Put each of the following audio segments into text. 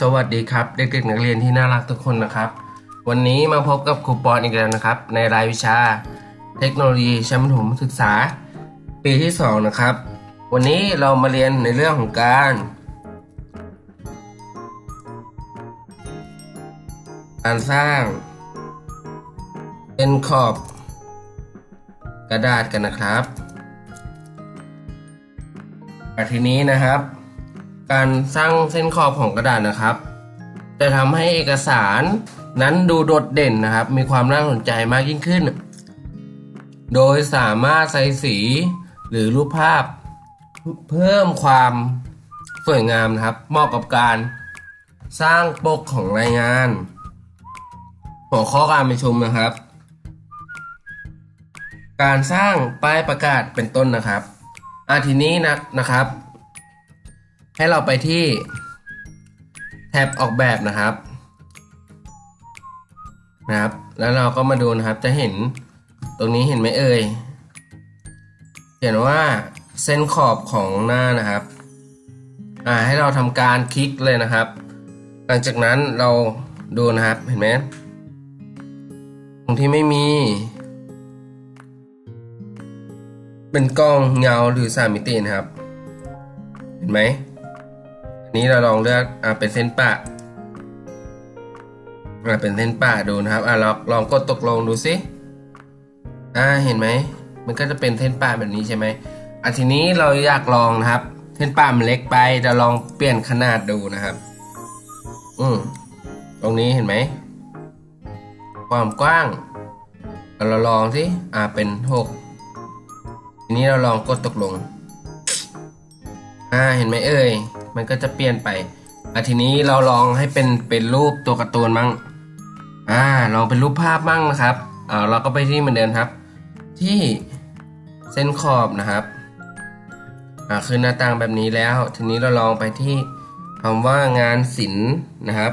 สวัสดีครับ เด็กๆนักเรียนที่น่ารักทุกคนนะครับ วันนี้มาพบกับครูปอนอีกแล้วนะครับ ในรายวิชา เทคโนโลยีชั้นประถมศึกษา ปีที่ 2 นะครับ วันนี้เรามาเรียนในเรื่องของการ การสร้าง เป็นขอบ กระดาษกันนะครับแต่ทีนี้นะครับ การสร้างเส้นขอบของกระดาษนะครับ จะทำให้เอกสารนั้นดูโดดเด่นนะครับ มีความน่าสนใจมากยิ่งขึ้น โดยสามารถใส่สีหรือรูปภาพ เพิ่มความสวยงามนะครับเหมาะกับการสร้างปกของรายงาน หัวข้อการประชุมนะครับ การสร้างป้ายประกาศเป็นต้นนะครับอาทีนี้นะนะครับ ให้เราไปที่แท็บออกแบบนะครับนะครับ แล้วเราก็มาดูนะครับจะเห็นตรงนี้เห็นไหมเอ่ยเขียนว่าเส้นขอบของหน้านะครับอ่าให้เราทำการคลิกเลยนะครับ หลังจากนั้นเราดูนะครับเห็นไหมตรงที่ไม่มี เป็นกล้องเงาหรือสามมิตินะครับ เห็นไหม นี้เราลองเลือกอ่าเป็นเส้นปะอ่าเป็นเส้นปะดูนะครับอ่าลองลองกดตกลงดูสิอ่าเห็นไหมมันก็จะเป็นเส้นปะแบบนี้ใช่ไหมอะทีนี้เราอยากลองนะครับ เส้นปะมันเล็กไปจะลองเปลี่ยนขนาดดูนะครับ อืมตรงนี้เห็นไหมความกว้างเอาเราลองสิอ่าเป็นหกทีนี้เราลองกดตกลง อ่าเห็นไหมเอ่ย มันก็จะเปลี่ยนไปอะทีนี้เราลองให้เป็นเป็นรูปตัวการ์ตูนมั้งอ่าลองเป็นรูปภาพมั่งนะครับอ่าเราก็ไปที่เหมือนเดิมครับ ที่เส้นขอบนะครับอ่าขึ้นหน้าต่างแบบนี้แล้ว ทีนี้เราลองไปที่คำว่างานศิลป์นะครับ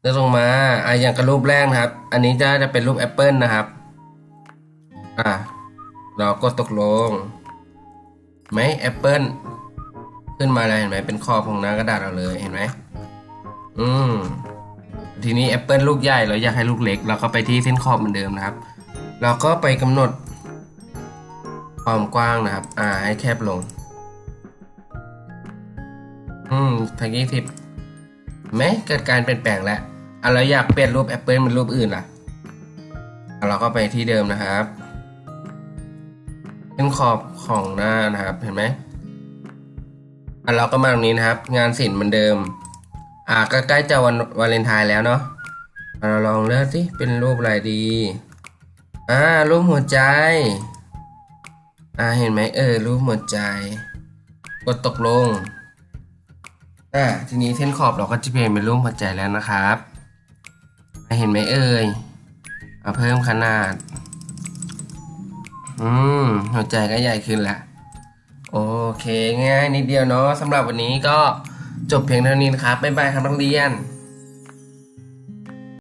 เลื่อนลงมาอ่าอย่างกับรูปแรกนะครับ อันนี้จะจะเป็นรูปแอปเปิลนะครับอ่าเราก็ตกลงไหมแอปเปิล ขึ้นมาแล้วเห็นไหมเป็นขอบของหน้ากระดาษเราเลยเห็นไหมอืมทีนี้แอปเปิลลูกใหญ่เราอยากให้ลูกเล็ก เราก็ไปที่เส้นขอบเหมือนเดิมนะครับ เราก็ไปกำหนดความกว้างนะครับ อ่าให้แคบลง อืมทางยี่สิบไหมเกิดการเปลี่ยนแปลงแล้วอะเราอยากเปลี่ยนรูปแอปเปิลเป็นรูปอื่นล่ะอะเราก็ไปที่เดิมนะครับเส้นขอบของหน้านะครับ เห็นไหม อะเราก็มาตรงนี้นะครับ งานศิลป์เหมือนเดิม อ่าก็ใกล้จะวันวาเลนไทน์แล้วเนาะเราลองเลือกสิเป็นรูปอะไรดี อ่ารูปหัวใจ อ่าเห็นไหมเออรูปหัวใจ กดตกลง อ่าทีนี้เส้นขอบเราก็จะเปลี่ยนเป็นรูปหัวใจแล้วนะครับเห็นไหมเอ่ยเอาเพิ่มขนาด อืมหัวใจก็ใหญ่ขึ้นแล้ว โอเคง่ายนิดเดียวเนาะสำหรับวันนี้ก็จบเพียงเท่านี้นะครับบ๊ายบายครับนักเรียน